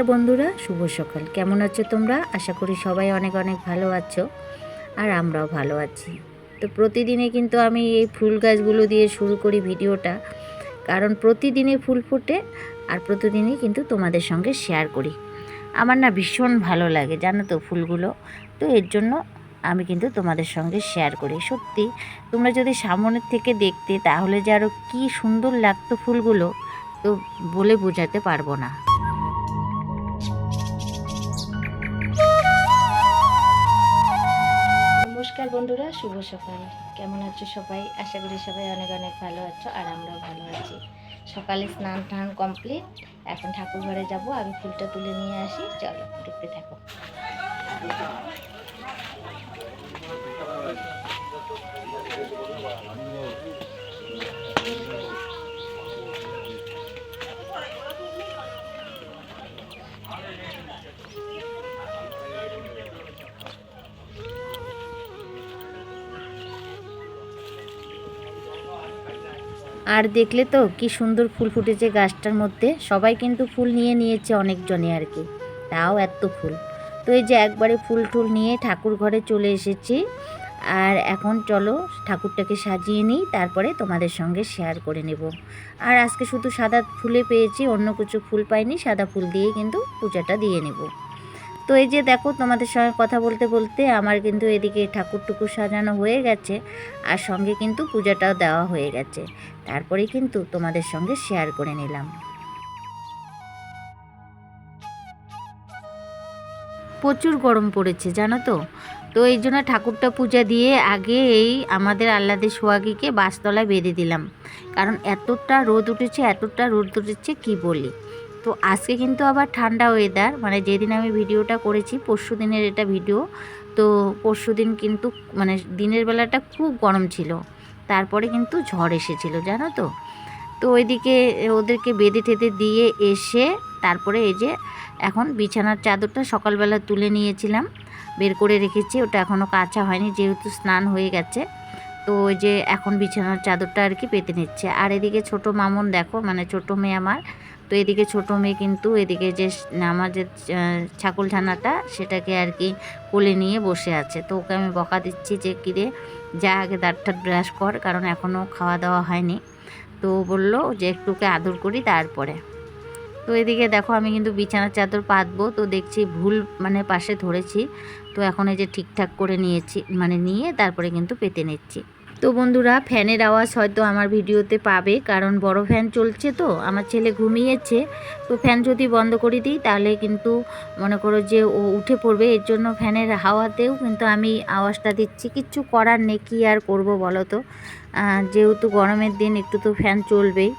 নমস্কার বন্ধুরা, শুভ সকাল। কেমন আছো তোমরা? আশা করি সবাই অনেক অনেক ভালো আছো আর আমরাও ভালো আছি। তো প্রতিদিনে কিন্তু আমি এই ফুল গাছগুলো দিয়ে শুরু করি ভিডিওটা, কারণ প্রতিদিনে ফুল ফোটে আর প্রতিদিনই কিন্তু তোমাদের সঙ্গে শেয়ার করি। আমার না ভীষণ ভালো লাগে, জানো তো ফুলগুলো। তো এর জন্য আমি কিন্তু তোমাদের সঙ্গে শেয়ার করি। সত্যি, তোমরা যদি সামনের থেকে দেখতে, তাহলে যে আরও কী সুন্দর লাগতো ফুলগুলো, তো বলে বোঝাতে পারব না। নমস্কার বন্ধুরা, শুভ সকাল। কেমন আছো সবাই? আশা করি সবাই অনেক অনেক ভালো আছো আর আমরাও ভালো আছি। সকালে স্নান টান কমপ্লিট এখন ঠাকুর ঘরে যাব, আমি ফুলটা তুলে নিয়ে আসি। চলো দেখতে থাকো। আর দেখলে তো কি সুন্দর ফুল ফুটেছে গাছটার মধ্যে। সবাই কিন্তু ফুল নিয়ে নিয়েছে অনেকজনে আর কি। তাও এত ফুল। তো এই যে একবারে ফুল টুল নিয়ে ঠাকুর ঘরে চলে এসেছি। আর এখন চলো ঠাকুরটাকে সাজিয়ে নিই, তারপরে তোমাদের সঙ্গে শেয়ার করে নেব। আর আজকে শুধু সাদা ফুলে পেয়েছি, অন্য কিছু ফুল পাইনি, সাদা ফুল দিয়ে কিন্তু পূজাটা দিয়ে নেব। তো এই যে দেখো, তোমাদের সঙ্গে কথা বলতে বলতে আমার কিন্তু এদিকে ঠাকুর টুকুর সাজানো হয়ে গেছে আর সঙ্গে কিন্তু পূজাটাও দেওয়া হয়ে গেছে। তারপরে কিন্তু তোমাদের সঙ্গে শেয়ার করে নিলাম। প্রচুর গরম পড়েছে, জানো তো? তো এই জন্য ঠাকুরটা পূজা দিয়ে আগে এই আমাদের আল্লাদের সোয়াগিকে বাসতলায় বেঁধে দিলাম। কারণ এতটা রোদ উঠেছে, এতটা রোদ উঠেছে, কি বলি? তো আজকে কিন্তু আবার ঠান্ডা ওয়েদার মানে যেদিন আমি ভিডিওটা করেছি, পরশু দিনের এটা ভিডিও তো পরশু দিন কিন্তু মানে দিনের বেলাটা খুব গরম ছিল। তারপরে কিন্তু ঝড় এসেছিল, জানো তো? তো ওইদিকে ওদেরকে বেঁধে টেঁধে দিয়ে এসে, তারপরে এই যে এখন বিছানার চাদরটা সকালবেলা তুলে নিয়েছিলাম। বের করে রেখেছি, ওটা এখনও কাঁচা হয়নি, যেহেতু স্নান হয়ে গেছে। তো ওই যে এখন বিছানার চাদরটা আর কি পেতে নিচ্ছে। আর এদিকে ছোট মামুন দেখো মানে ছোট মেয়ে আমার তো এদিকে ছোট মেয়ে কিন্তু এদিকে যে আমার যে ছাগল ছানাটা, সেটাকে আর কি কোলে নিয়ে বসে আছে। তো ওকে আমি বকা দিচ্ছি যে কিরে যা আগে দাঁতটা ব্রাশ কর, কারণ এখনও খাওয়া দাওয়া হয়নি। তো বলল যে, একটুকে আদর করি তারপরে। তো এদিকে দেখো আমি কিন্তু বিছানার চাদর পাতবো, তো দেখছি ভুল মানে পাশে ধরেছি। তো এখন এই যে ঠিকঠাক করে নিয়েছি মানে নিয়ে তারপরে কিন্তু পেতে নিচ্ছি। তো বন্ধুরা, ফ্যানের আওয়াজ হয়তো আমার ভিডিওতে পাবে, কারণ বড় ফ্যান চলছে তো, আমার ছেলে ঘুমিয়েছে। তো ফ্যান যদি বন্ধ করে দিই, তাহলে কিন্তু মনে করো যে ও উঠে পড়বে, এর জন্য ফ্যানের হাওয়াতেও কিন্তু আমি আওয়াজটা দিচ্ছি। কিচ্ছু করার নেই, কী আর করব বলো তো? যেহেতু গরমের দিন, একটু তো ফ্যান চলবেই।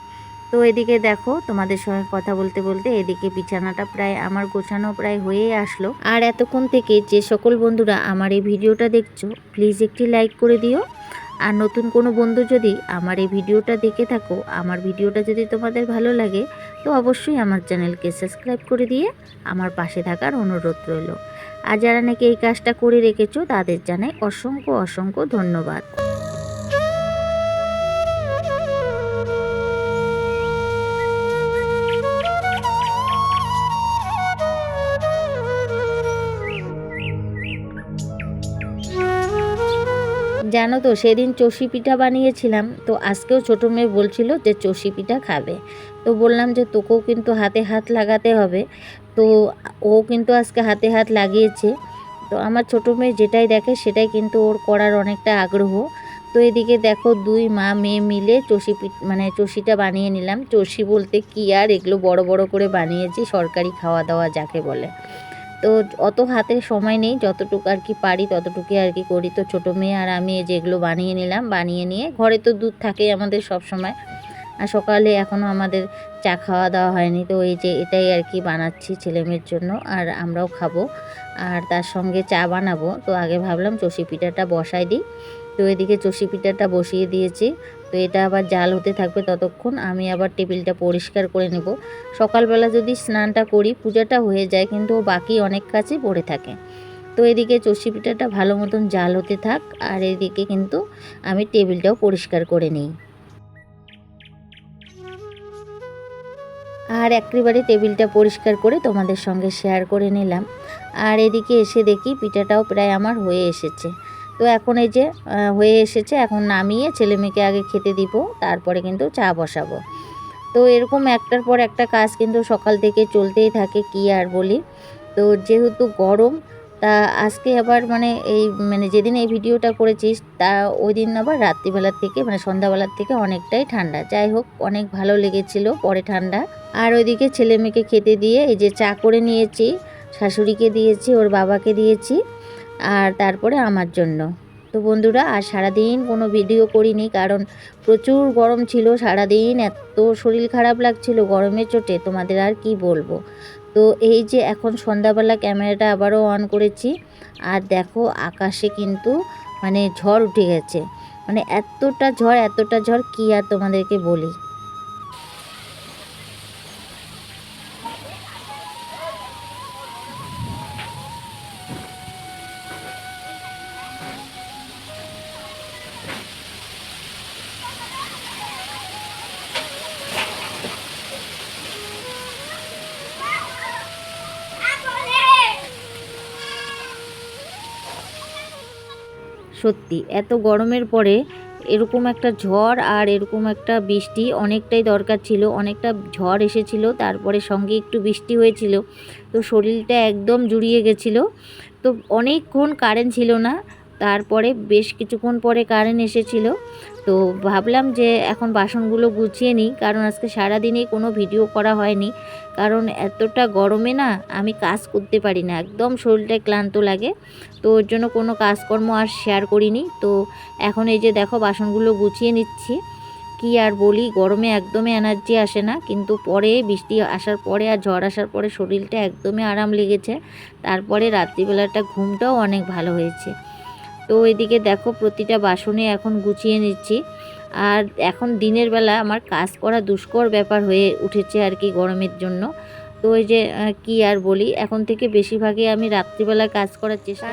তো এদিকে দেখো, তোমাদের সঙ্গে কথা বলতে বলতে এদিকে বিছানাটা প্রায়, আমার গোছানো প্রায় হয়ে আসলো। আর এতক্ষণ থেকে যে সকল বন্ধুরা আমার এই ভিডিওটা দেখছ প্লিজ একটি লাইক করে দিও। আর নতুন কোনো বন্ধু যদি আমার এই ভিডিওটা দেখে থাকো, আমার ভিডিওটা যদি তোমাদের ভালো লাগে, তো অবশ্যই আমার চ্যানেলকে সাবস্ক্রাইব করে দিয়ে আমার পাশে থাকার অনুরোধ রইল। আর যারা নাকি এই কাজটা করে রেখেছো, তাদের জানাই অসংখ্য অসংখ্য ধন্যবাদ। জানো তো, সেদিন চষি পিঠা বানিয়েছিলাম, তো আজকেও ছোটো মেয়ে বলছিল যে চষি পিঠা খাবে। তো বললাম যে তোকেও কিন্তু হাতে হাত লাগাতে হবে, তো ও কিন্তু আজকে হাতে হাত লাগিয়েছে। তো আমার ছোটো মেয়ে যেটাই দেখে সেটাই কিন্তু ওর করার অনেকটা আগ্রহ। তো এদিকে দেখো দুই মা মেয়ে মিলে চষি মানে চষিটা বানিয়ে নিলাম। চষি বলতে কি আর, এগুলো বড় বড় করে বানিয়েছি, সরকারি খাওয়া দাওয়া যাকে বলে। তো অত হাতে সময় নেই, যতটুকু আর কি পারি ততটুকুই আর কি করি। তো ছোটো মেয়ে আর আমি যেগুলো বানিয়ে নিলাম, বানিয়ে নিয়ে ঘরে তো দুধ থাকেই আমাদের সব সময়। আর সকালে এখনও আমাদের চা খাওয়া দাওয়া হয়নি, তো এই যে এটাই আর কি বানাচ্ছি ছেলেমেয়ের জন্য, আর আমরাও খাব। আর তার সঙ্গে চা বানাবো। তো আগে ভাবলাম চষি পিঠাটা বসাই দিই। তো এদিকে চষি পিঠাটা বসিয়ে দিয়েছি। তো এটা আবার জাল হতে থাকবে ততক্ষণ। আমি আবার টেবিলটা পরিষ্কার করে নেব। সকালবেলা যদি স্নানটা করি, পূজাটা হয়ে যায়, কিন্তু বাকি অনেক কাজই পড়ে থাকে। তো এদিকে চষি পিঠাটা ভালো মতন জাল হতে থাক, আর এদিকে কিন্তু আমি টেবিলটাও পরিষ্কার করে নিই। আর একেবারে টেবিলটা পরিষ্কার করে তোমাদের সঙ্গে শেয়ার করে নিলাম। আর এদিকে এসে দেখি পিঠাটাও প্রায় আমার হয়ে এসেছে। তো এখন এই যে হয়ে এসেছে, এখন নামিয়ে ছেলে মেয়েকে আগে খেতে দিব, তারপরে কিন্তু চা বসাবো। তো এরকম একটার পর একটা কাজ কিন্তু সকাল থেকে চলতেই থাকে, কি আর বলি। তো যেহেতু গরম, তা আজকে আবার মানে এই মানে যেদিন এই ভিডিওটা করেছিস, তা ওই দিন আবার রাত্রিবেলার থেকে মানে সন্ধ্যাবেলার থেকে অনেকটাই ঠান্ডা। যাই হোক, অনেক ভালো লেগেছিল পরে ঠান্ডা। আর ওইদিকে ছেলে মেয়েকে খেতে দিয়ে এই যে চা করে নিয়েছি, শাশুড়িকে দিয়েছি, ওর বাবাকে দিয়েছি। আর তারপরে আমার জন্য। তো বন্ধুরা, আর সারাদিন কোনো ভিডিও করিনি কারণ প্রচুর গরম ছিল, সারাদিন এত শরীর খারাপ লাগছিল গরমের চোটে, তোমাদের আর কি বলব? তো এই যে এখন সন্ধ্যাবেলা ক্যামেরাটা আবারও অন করেছি, আর দেখো আকাশে কিন্তু মানে ঝড় উঠে গেছে। মানে এতটা ঝড় এতটা ঝড় কি আর তোমাদেরকে বলি? সত্যি, এত গরমের পরে এরকম একটা ঝড় আর এরকম একটা বৃষ্টি অনেকটাই দরকার ছিল, অনেকটা ঝড় এসেছিল, তারপরে সঙ্গে একটু বৃষ্টি হয়েছিল, তো শরীরটা একদম জুড়িয়ে গেছিল, তো অনেকক্ষণ কারেন্ট ছিল না তারপরে বেশ কিছুক্ষণ পরে কারেন্ট এসেছিল। তো ভাবলাম যে এখন বাসনগুলো গুছিয়ে নিই, কারণ আজকে সারাদিনে কোনো ভিডিও করা হয়নি। কারণ এতটা গরমে না আমি কাজ করতে পারি না, একদম শরীরটা ক্লান্ত লাগে। তো ওর জন্য কোনো কাজকর্ম আর শেয়ার করিনি। তো এখন এই যে দেখো বাসনগুলো গুছিয়ে নিচ্ছি। কি আর বলি, গরমে একদমই এনার্জি আসে না, কিন্তু পরে বৃষ্টি আসার পরে আর ঝড় আসার পরে শরীরটা একদমই আরাম লেগেছে। তারপরে রাত্রিবেলাটা ঘুমটাও অনেক ভালো হয়েছে। তো এদিকে দেখো প্রতিটা বাসনে এখন গুছিয়ে নিচ্ছি। আর এখন দিনের বেলা আমার কাজ করা দুষ্কর ব্যাপার হয়ে উঠেছে আর কি গরমের জন্য। তো ওই যে কি আর বলি এখন থেকে বেশিরভাগই আমি রাত্রিবেলা কাজ করার চেষ্টা